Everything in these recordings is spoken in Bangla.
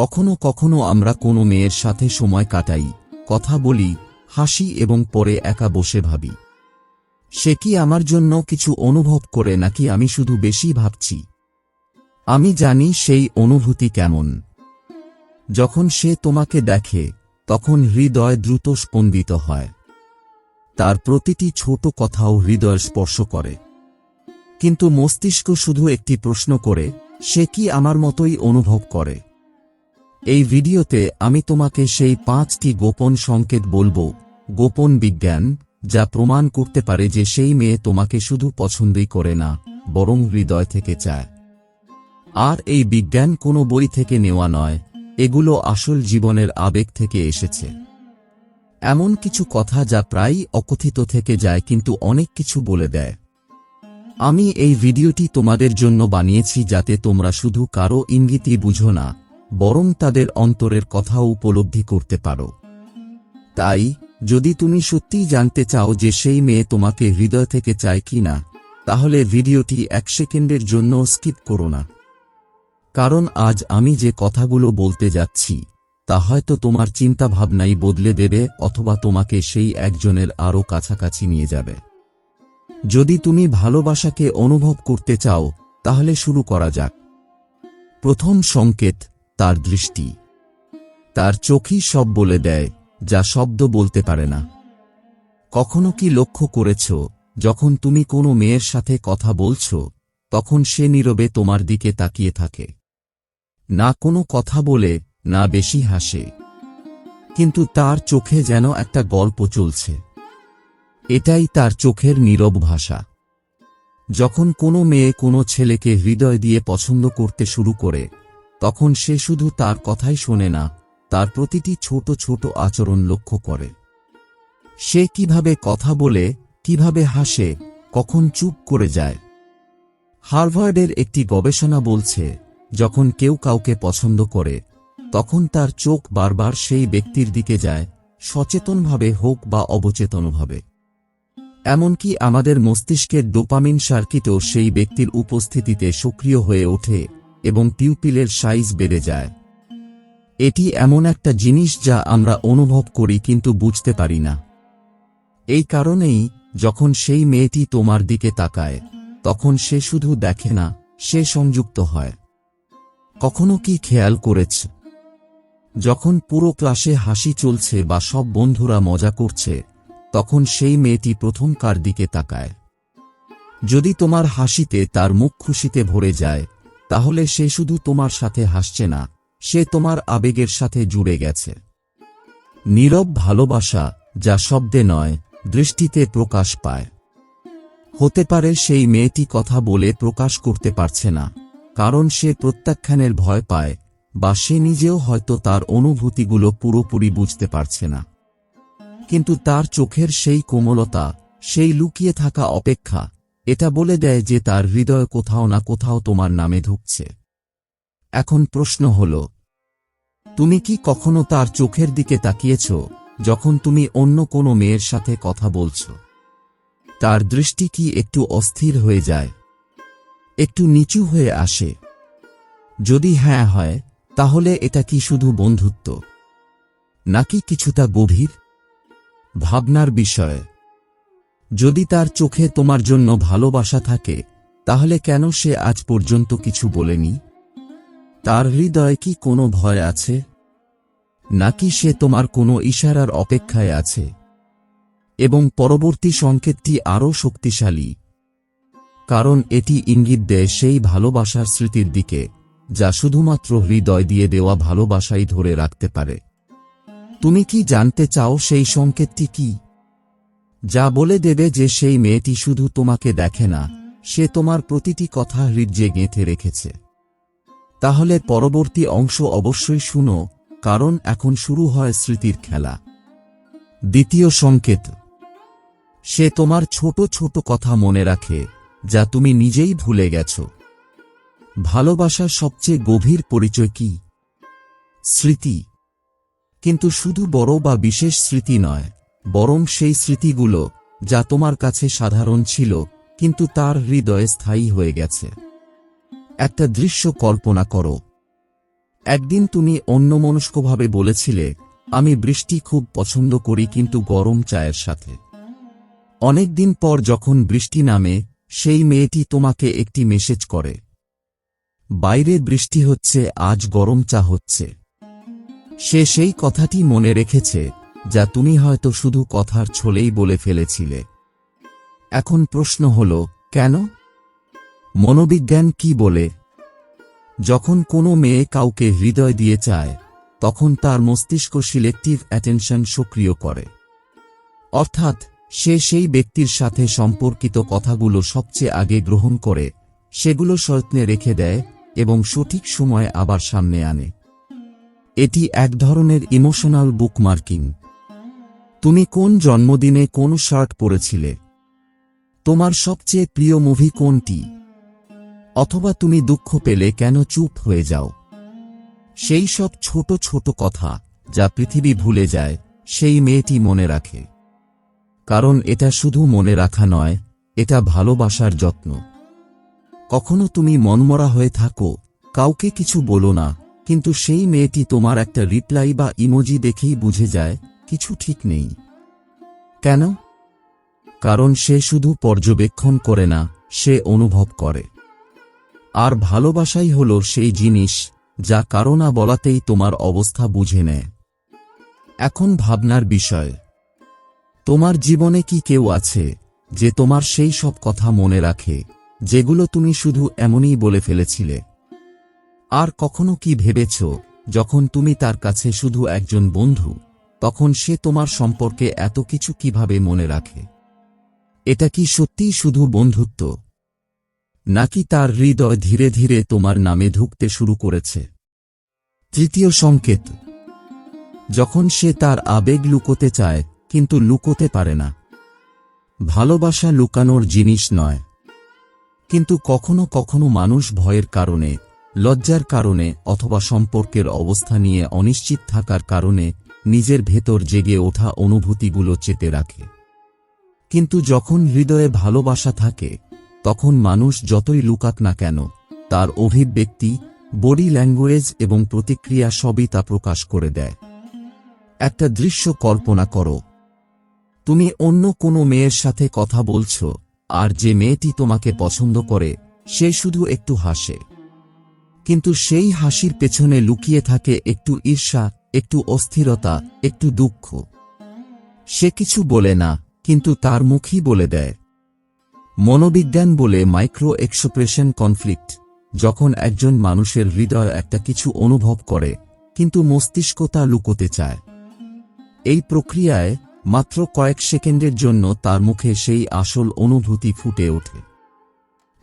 কখনো কখনো আমরা কোনো মেয়ের সাথে সময় কাটাই, কথা বলি, হাসি এবং পরে একা বসে ভাবি। সে কি আমার জন্য কিছু অনুভব করে নাকি আমি শুধু বেশি ভাবছি? আমি জানি সেই অনুভূতি কেমন। যখন সে তোমাকে দেখে, তখন হৃদয় দ্রুত স্পন্দিত হয়। তার প্রতিটি ছোট কথাও হৃদয় স্পর্শ করে। কিন্তু মস্তিষ্ক শুধু একটি প্রশ্ন করে, সে কি আমার মতোই অনুভব করে? এই ভিডিওতে আমি তোমাকে সেই পাঁচটি গোপন সংকেত বলব। গোপন বিজ্ঞান, যা প্রমাণ করতে পারে যে সেই মেয়ে তোমাকে শুধু পছন্দই করে না, বরং হৃদয় থেকে চায়। আর এই বিজ্ঞান কোনো বই থেকে নেওয়া নয়, এগুলো আসল জীবনের আবেগ থেকে এসেছে। এমন কিছু কথা যা প্রায়ই অকথিত থেকে যায় কিন্তু অনেক কিছু বলে দেয়। আমি এই ভিডিওটি তোমাদের জন্য বানিয়েছি যাতে তোমরা শুধু কারও ইঙ্গিতই বুঝো না বরং তাদের অন্তরের কথা উপলব্ধি করতে পারো। তাই, যদি তুমি সত্যিই জানতে চাও যে সেই মেয়ে তোমাকে হৃদয় থেকে চায় কি না, তাহলে ভিডিওটি এক সেকেন্ডের জন্য স্কিপ করো না। কারণ আজ আমি যে কথাগুলো বলতে যাচ্ছি, তা হয়তো তোমার চিন্তা ভাবনাই বদলে দেবে অথবা তোমাকে সেই একজনের আরও কাছাকাছি নিয়ে যাবে। যদি তুমি ভালোবাসাকে অনুভব করতে চাও, তাহলে শুরু করা যাক। প্রথম সংকেত তার দৃষ্টি। তার চোখই সব বলে দেয়, যা শব্দ বলতে পারে না। কখনো কি লক্ষ্য করেছ, যখন তুমি কোনো মেয়ের সাথে কথা বলছ, তখন সে নীরবে তোমার দিকে তাকিয়ে থাকে। না কোনো কথা বলে, না বেশি হাসে। কিন্তু তার চোখে যেন একটা গল্প চলছে। এটাই তার চোখের নীরব ভাষা। যখন কোনো মেয়ে কোনো ছেলেকে হৃদয় দিয়ে পছন্দ করতে শুরু করে তখন সে শুধু তার কথাই শোনে না, তার প্রতিটি ছোট ছোট আচরণ লক্ষ্য করে। সে কীভাবে কথা বলে, কীভাবে হাসে, কখন চুপ করে যায়। হার্ভার্ডের একটি গবেষণা বলছে, যখন কেউ কাউকে পছন্দ করে, তখন তার চোখ বারবার সেই ব্যক্তির দিকে যায়, সচেতনভাবে হোক বা অবচেতনভাবে। এমনকি আমাদের মস্তিষ্কের ডোপামিন সার্কিটও সেই ব্যক্তির উপস্থিতিতে সক্রিয় হয়ে ওঠে। এবং পিউপিলের সাইজ বেড়ে যায়। এটি এমন একটা জিনিস যা আমরা অনুভব করি কিন্তু বুঝতে পারি না। এই কারণেই যখন সেই মেয়েটি তোমার দিকে তাকায়, তখন সে শুধু দেখে না, সে সংযুক্ত হয়। কখনো কি খেয়াল করেছ? যখন পুরো ক্লাসে হাসি চলছে বা সব বন্ধুরা মজা করছে, তখন সেই মেয়েটি প্রথম কার দিকে তাকায়। যদি তোমার হাসিতে তার মুখ খুশিতে ভরে যায় তাহলে সে শুধু তোমার সাথে হাসছে না, সে তোমার আবেগের সাথে জুড়ে গেছে। নীরব ভালোবাসা, যা শব্দে নয়, দৃষ্টিতে প্রকাশ পায়। হতে পারে সেই মেয়েটি কথা বলে প্রকাশ করতে পারছে না, কারণ সে প্রত্যাখ্যানের ভয় পায়, বা সে নিজেও হয়তো তার অনুভূতিগুলো পুরোপুরি বুঝতে পারছে না। কিন্তু তার চোখের সেই কোমলতা, সেই লুকিয়ে থাকা অপেক্ষা এটা বলে দেয় যে তার হৃদয় কোথাও না কোথাও তোমার নামে ঢুকছে। এখন প্রশ্ন হল, তুমি কি কখনো তার চোখের দিকে তাকিয়েছ যখন তুমি অন্য কোনো মেয়ের সাথে কথা বলছ? তার দৃষ্টি কি একটু অস্থির হয়ে যায়? একটু নিচু হয়ে আসে? যদি হ্যাঁ হয়, তাহলে এটা কি শুধু বন্ধুত্ব? নাকি কিছুটা গভীর? ভাবনার বিষয়। যদি তার চোখে তোমার জন্য ভালোবাসা থাকে, তাহলে কেন সে আজ পর্যন্ত কিছু বলেনি? তার হৃদয়ে কি কোনো ভয় আছে? নাকি সে তোমার কোনো ইশারার অপেক্ষায় আছে? এবং পরবর্তী সংকেতটি আরও শক্তিশালী। কারণ এটি ইঙ্গিত দেয় সেই ভালোবাসার স্মৃতির দিকে, যা শুধুমাত্র হৃদয় দিয়ে দেওয়া ভালোবাসাই ধরে রাখতে পারে। তুমি কি জানতে চাও সেই সংকেতটি কি? যা বলে দেবে যে সেই মেয়েটি শুধু তোমাকে দেখে না, সে তোমার প্রতিটি কথা হৃদয়ে গেঁথে রেখেছে। তাহলে পরবর্তী অংশ অবশ্যই শুনো, কারণ এখন শুরু হয় স্মৃতির খেলা। দ্বিতীয় সংকেত। সে তোমার ছোট ছোট কথা মনে রাখে, যা তুমি নিজেই ভুলে গেছ। ভালোবাসার সবচেয়ে গভীর পরিচয় কি? স্মৃতি। কিন্তু শুধু বড় বা বিশেষ স্মৃতি নয় বরং সেই স্মৃতিগুলো, যা তোমার কাছে সাধারণ ছিল, কিন্তু তার হৃদয়ে স্থায়ী হয়ে গেছে। একটা দৃশ্য কল্পনা করো। একদিন তুমি অন্যমনস্কভাবে বলেছিলে, আমি বৃষ্টি খুব পছন্দ করি, কিন্তু গরম চায়ের সাথে। অনেকদিন পর যখন বৃষ্টি নামে, সেই মেয়েটি তোমাকে একটি মেসেজ করে। বাইরে বৃষ্টি হচ্ছে, আজ গরম চা হচ্ছে। সে সেই কথাটি মনে রেখেছে যা তুমি হয়তো শুধু কথার ছলেই বলে ফেলেছিলে। এখন প্রশ্ন হল, কেন? মনোবিজ্ঞান কি বলে? যখন কোনো মেয়ে কাউকে হৃদয় দিয়ে চায়, তখন তার মস্তিষ্ক সিলেক্টিভ অ্যাটেনশন সক্রিয় করে। অর্থাৎ, সে সেই ব্যক্তির সাথে সম্পর্কিত কথাগুলো সবচেয়ে আগে গ্রহণ করে, সেগুলো সয়ত্নে রেখে দেয় এবং সঠিক সময়ে আবার সামনে আনে। এটি এক ধরনের ইমোশনাল বুকমার্কিং। তুমি কোন জন্মদিনে কোন শার্ট পরেছিলে? তোমার সবচেয়ে প্রিয় মুভি কোনটি? অথবা তুমি দুঃখ পেলে কেন চুপ হয়ে যাও? সেই সব ছোট ছোট কথা যা পৃথিবী ভুলে যায়, সেই মেয়েটি মনে রাখে। কারণ এটা শুধু মনে রাখা নয়, এটা ভালোবাসার যত্ন। কখনো তুমি মনমরা হয়ে থাকো, কাউকে কিছু বলো না, কিন্তু সেই মেয়েটি তোমার একটা রিপ্লাই বা ইমোজি দেখেই বুঝে যায় কিছু ঠিক নেই। কেন? কারণ সে শুধু পর্যবেক্ষণ করে না, সে অনুভব করে। আর ভালোবাসাই হল সেই জিনিস যা কারও না বলাতেই তোমার অবস্থা বুঝে নেয়। এখন ভাবনার বিষয়। তোমার জীবনে কি কেউ আছে যে তোমার সেই সব কথা মনে রাখে, যেগুলো তুমি শুধু এমনই বলে ফেলেছিলে? আর কখনো কি ভেবেছ, যখন তুমি তার কাছে শুধু একজন বন্ধু? তখন সে তোমার সম্পর্কে এত কিছু কীভাবে মনে রাখে? এটা কি সত্যিই শুধু বন্ধুত্ব? নাকি তার হৃদয় ধীরে ধীরে তোমার নামে ঢুকতে শুরু করেছে? তৃতীয় সংকেত। যখন সে তার আবেগ লুকোতে চায়, কিন্তু লুকোতে পারে না। ভালোবাসা লুকানোর জিনিস নয়। কিন্তু কখনো কখনো মানুষ ভয়ের কারণে, লজ্জার কারণে অথবা সম্পর্কের অবস্থা নিয়ে অনিশ্চিত থাকার কারণে নিজের ভেতর জেগে ওঠা অনুভূতিগুলো চেপে রাখে। কিন্তু যখন হৃদয়ে ভালোবাসা থাকে, তখন মানুষ যতই লুকাক না কেন, তার অভিব্যক্তি, বডি ল্যাঙ্গুয়েজ এবং প্রতিক্রিয়া সবই তা প্রকাশ করে দেয়। একটা দৃশ্য কল্পনা করো। তুমি অন্য কোনো মেয়ের সাথে কথা বলছ, আর যে মেয়েটি তোমাকে পছন্দ করে, সে শুধু একটু হাসে। কিন্তু সেই হাসির পেছনে লুকিয়ে থাকে একটু ঈর্ষা একটু অস্থিরতা, একটু দুঃখ। সে কিছু বলে না, কিন্তু তার মুখই বলে দেয়। মনোবিজ্ঞান বলে মাইক্রো এক্সপ্রেশন কনফ্লিক্ট, যখন একজন মানুষের হৃদয় একটা কিছু অনুভব করে, কিন্তু মস্তিষ্ক তা লুকোতে চায়। এই প্রক্রিয়ায় মাত্র কয়েক সেকেন্ডের জন্য তার মুখে সেই আসল অনুভূতি ফুটে ওঠে।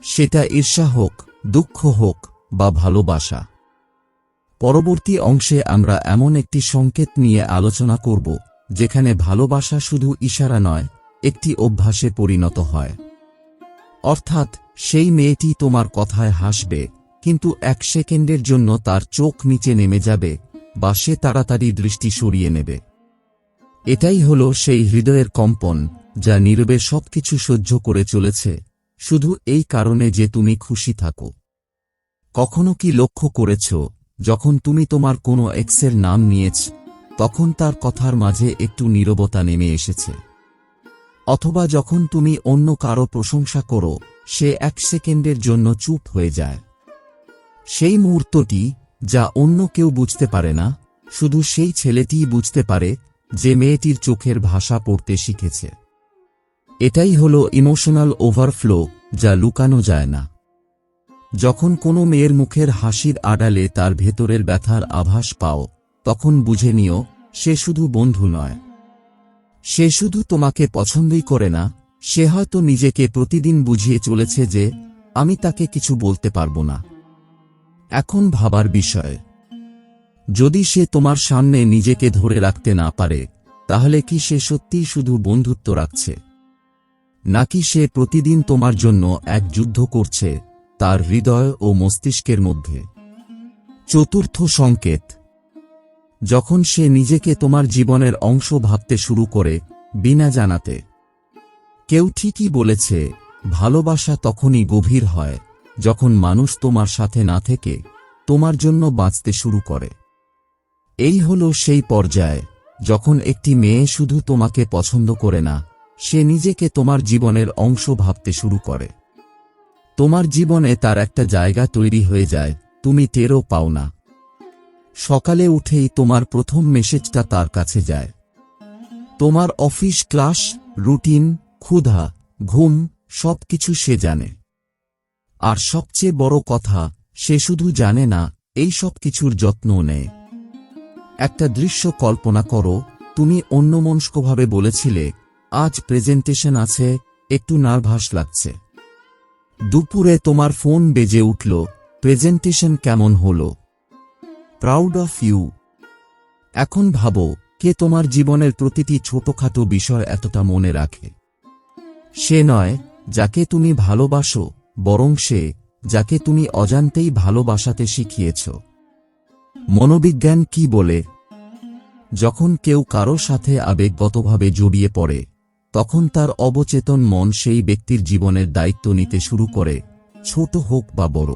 সেটা ঈর্ষা হোক, দুঃখ হোক বা ভালোবাসা। পরবর্তী অংশে আমরা এমন একটি সংকেত নিয়ে আলোচনা করব, যেখানে ভালোবাসা শুধু ইশারা নয়, একটি অভ্যাসে পরিণত হয়। অর্থাৎ, সেই মেয়েটি তোমার কথায় হাসবে, কিন্তু এক সেকেন্ডের জন্য তার চোখ নিচে নেমে যাবে, বা সে তাড়াতাড়ি দৃষ্টি সরিয়ে নেবে। এটাই হল সেই হৃদয়ের কম্পন, যা নীরবে সবকিছু সহ্য করে চলেছে, শুধু এই কারণে যে তুমি খুশি থাকো। কখনো কি লক্ষ্য করেছ যখন তুমি তোমার কোনো এক্সের নাম নিয়েছ, তখন তার কথার মাঝে একটু নীরবতা নেমে এসেছে। অথবা যখন তুমি অন্য কারও প্রশংসা করো, সে এক সেকেন্ডের জন্য চুপ হয়ে যায়। সেই মুহূর্তটি, যা অন্য কেউ বুঝতে পারে না, শুধু সেই ছেলেটিই বুঝতে পারে, যে মেয়েটির চোখের ভাষা পড়তে শিখেছে। এটাই হল ইমোশনাল ওভারফ্লো যা লুকানো যায় না। যখন কোনো মেয়ের মুখের হাসির আড়ালে তার ভেতরের ব্যথার আভাস পাও, তখন বুঝে নিও, সে শুধু বন্ধু নয়। সে শুধু তোমাকে পছন্দই করে না, সে হয়তো নিজেকে প্রতিদিন বুঝিয়ে চলেছে যে, আমি তাকে কিছু বলতে পারব না। এখন ভাবার বিষয়। যদি সে তোমার সামনে নিজেকে ধরে রাখতে না পারে, তাহলে কি সে সত্যিই শুধু বন্ধুত্ব রাখছে? নাকি সে প্রতিদিন তোমার জন্য এক যুদ্ধ করছে? তার হৃদয় ও মস্তিষ্কের মধ্যে। চতুর্থ সংকেত। যখন সে নিজেকে তোমার জীবনের অংশ ভাবতে শুরু করে, বিনা জানাতে। কেউ ঠিকই বলেছে, ভালোবাসা তখনই গভীর হয়, যখন মানুষ তোমার সাথে না থেকে, তোমার জন্য বাঁচতে শুরু করে। এই হলো সেই পর্যায়ে, যখন একটি মেয়ে শুধু তোমাকে পছন্দ করে না, সে নিজেকে তোমার জীবনের অংশ ভাবতে শুরু করে। তোমার জীবনে তার একটা জায়গা তৈরি হয়ে যায়, তুমি টেরও পাও না। সকালে উঠেই তোমার প্রথম মেসেজটা তার কাছে যায়। তোমার অফিস ক্লাস, রুটিন, ক্ষুধা, ঘুম, সবকিছু সে জানে। আর সবচেয়ে বড় কথা, সে শুধু জানে না, এই সব কিছুর যত্ন নেয়। একটা দৃশ্য কল্পনা করো, তুমি অন্যমনস্কভাবে বলেছিলে, আজ প্রেজেন্টেশন আছে, একটু নার্ভাস লাগছে। দুপুরে তোমার ফোন বেজে উঠল প্রেজেন্টেশন কেমন হলো? প্রাউড অফ ইউ এখন ভাবো, কে তোমার জীবনের প্রতিটি ছোটখাটো বিষয় এতটা মনে রাখে? সে নয়, যাকে তুমি ভালোবাসো, বরং সে, যাকে তুমি অজান্তেই ভালোবাসাতে শিখিয়েছ। মনোবিজ্ঞান কি বলে? যখন কেউ কারও সাথে আবেগগতভাবে জড়িয়ে পড়ে তখন তার অবচেতন মন সেই ব্যক্তির জীবনের দায়িত্ব নিতে শুরু করে, ছোট হোক বা বড়।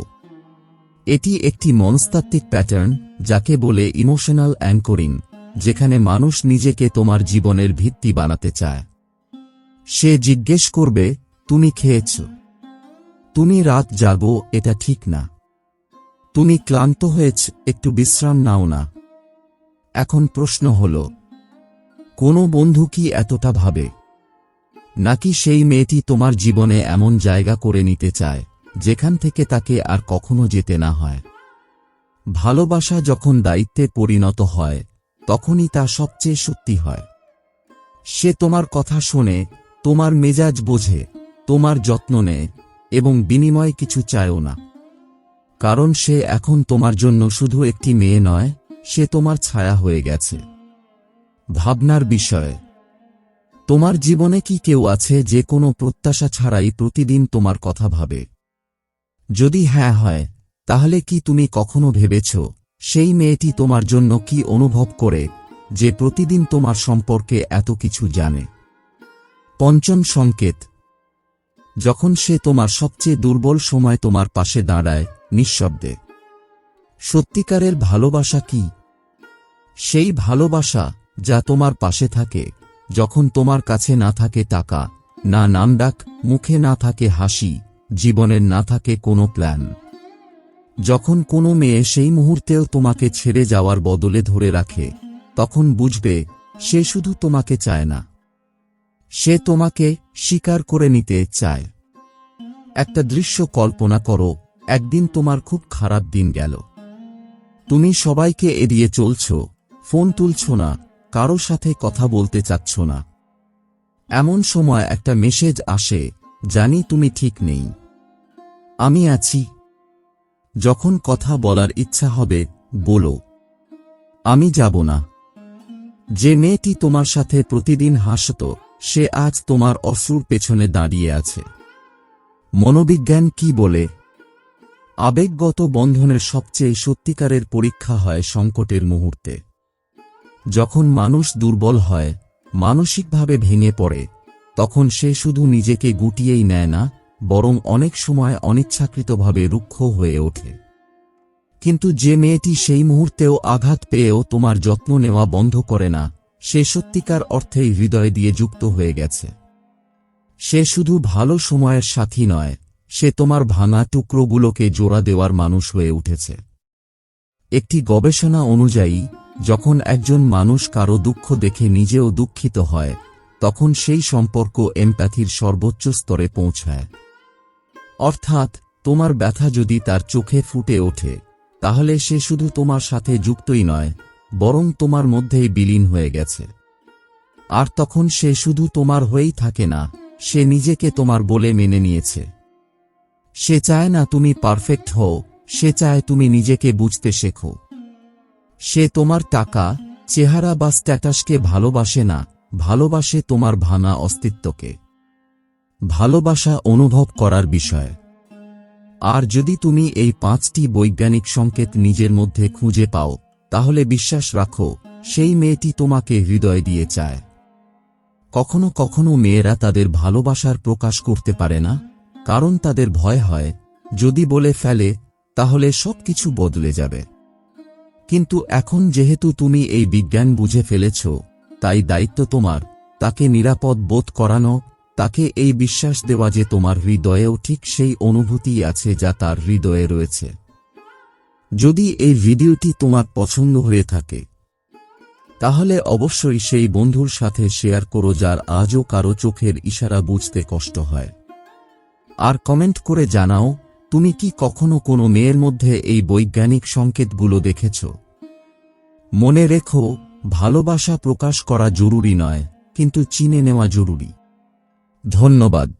এটি একটি মনস্তাত্ত্বিক প্যাটার্ন যাকে বলে ইমোশনাল অ্যাঙ্করিং যেখানে মানুষ নিজেকে তোমার জীবনের ভিত্তি বানাতে চায়। সে জিজ্ঞেস করবে, তুমি খেয়েছ? তুমি রাত জাগো, এটা ঠিক না। তুমি ক্লান্ত হয়েছ, একটু বিশ্রাম নাও না। এখন প্রশ্ন হল, কোনো বন্ধু কি এতটা ভাবে? নাকি সেই মেয়েটি তোমার জীবনে এমন জায়গা করে নিতে চায়, যেখান থেকে তাকে আর কখনো যেতে না হয়? ভালোবাসা যখন দায়িত্বে পরিণত হয়, তখনই তা সবচেয়ে সত্যি হয়। সে তোমার কথা শোনে, তোমার মেজাজ বোঝে, তোমার যত্ন নেয়, এবং বিনিময়ে কিছু চায়ও না। কারণ সে এখন তোমার জন্য শুধু একটি মেয়ে নয়, সে তোমার ছায়া হয়ে গেছে। ভাবনার বিষয়। তোমার জীবনে কি কেউ আছে যে কোনো প্রত্যাশা ছাড়াই প্রতিদিন তোমার কথা ভাবে? যদি হ্যাঁ হয়, তাহলে কি তুমি কখনো ভেবেছ, সেই মেয়েটি তোমার জন্য কি অনুভব করে, যে প্রতিদিন তোমার সম্পর্কে এত কিছু জানে? পঞ্চম সংকেত। যখন সে তোমার সবচেয়ে দুর্বল সময় তোমার পাশে দাঁড়ায়, নিঃশব্দে। সত্যিকারের ভালোবাসা কি? সেই ভালোবাসা যা তোমার পাশে থাকে। যখন তোমার কাছে না থাকে টাকা, না নামডাক মুখে না থাকে হাসি, জীবনের না থাকে কোনো প্ল্যান। যখন কোনো মেয়ে সেই মুহূর্তেও তোমাকে ছেড়ে যাওয়ার বদলে ধরে রাখে, তখন বুঝবে, সে শুধু তোমাকে চায় না। সে তোমাকে স্বীকার করে নিতে চায়। একটা দৃশ্য কল্পনা করো, একদিন তোমার খুব খারাপ দিন গেল। তুমি সবাইকে এড়িয়ে চলছ, ফোন তুলছ না কারও সাথে কথা বলতে চাচ্ছ না। এমন সময় একটা মেসেজ আসে, জানি তুমি ঠিক নেই। আমি আছি। যখন কথা বলার ইচ্ছা হবে, বলো। আমি যাব না। যে মেয়েটি তোমার সাথে প্রতিদিন হাসত, সে আজ তোমার অসুর পেছনে দাঁড়িয়ে আছে। মনোবিজ্ঞান কি বলে? আবেগগত বন্ধনের সবচেয়ে সত্যিকারের পরীক্ষা হয় সংকটের মুহূর্তে। যখন মানুষ দুর্বল হয়, মানসিকভাবে ভেঙে পড়ে, তখন সে শুধু নিজেকে গুটিয়েই নেয় না, বরং অনেক সময় অনিচ্ছাকৃতভাবে রুক্ষ হয়ে ওঠে। কিন্তু যে মেয়েটি সেই মুহূর্তেও আঘাত পেয়েও তোমার যত্ন নেওয়া বন্ধ করে না, সে সত্যিকার অর্থেই হৃদয় দিয়ে যুক্ত হয়ে গেছে। সে শুধু ভালো সময়ের সাথী নয়, সে তোমার ভাঙা টুকরোগুলোকে জোড়া দেওয়ার মানুষ হয়ে উঠেছে। একটি গবেষণা অনুযায়ী যখন একজন মানুষ কারও দুঃখ দেখে নিজেও দুঃখিত হয়, তখন সেই সম্পর্ক এমপ্যাথির সর্বোচ্চ স্তরে পৌঁছায়। অর্থাৎ, তোমার ব্যথা যদি তার চোখে ফুটে ওঠে, তাহলে সে শুধু তোমার সাথে যুক্তই নয়, বরং তোমার মধ্যেই বিলীন হয়ে গেছে। আর তখন সে শুধু তোমার হয়েই থাকে না, সে নিজেকে তোমার বলে মেনে নিয়েছে। সে চায় না তুমি পারফেক্ট হও, সে চায় তুমি নিজেকে বুঝতে শেখো। সে তোমার টাকা, চেহারা বা স্ট্যাটাসকে ভালোবাসে না, ভালোবাসে তোমার ভাঙা অস্তিত্বকে। ভালোবাসা অনুভব করার বিষয়। আর যদি তুমি এই পাঁচটি বৈজ্ঞানিক সংকেত নিজের মধ্যে খুঁজে পাও, তাহলে বিশ্বাস রাখো, সেই মেয়েটি তোমাকে হৃদয় দিয়ে চায়। কখনো কখনো মেয়েরা তাদের ভালোবাসার প্রকাশ করতে পারে না, কারণ তাদের ভয় হয়, যদি বলে ফেলে, তাহলে সবকিছু বদলে যাবে। কিন্তু এখন যেহেতু তুমি এই বিজ্ঞান বুঝে ফেলেছ, তাই দায়িত্ব তোমার, তাকে নিরাপদ বোধ করানো, তাকে এই বিশ্বাস দেওয়া যে তোমার হৃদয়েও ঠিক সেই অনুভূতি আছে যা তার হৃদয়ে রয়েছে। যদি এই ভিডিওটি তোমার পছন্দ হয়ে থাকে, তাহলে অবশ্যই সেই বন্ধুর সাথে শেয়ার করো যার আজও কারও চোখের ইশারা বুঝতে কষ্ট হয়। আর কমেন্ট করে জানাও তুমি কি কখনো কোনো মেয়ের মধ্যে এই বৈজ্ঞানিক সংকেতগুলো দেখেছ? মনে রেখো, ভালোবাসা প্রকাশ করা জরুরি নয়, কিন্তু চিনে নেওয়া জরুরি। ধন্যবাদ।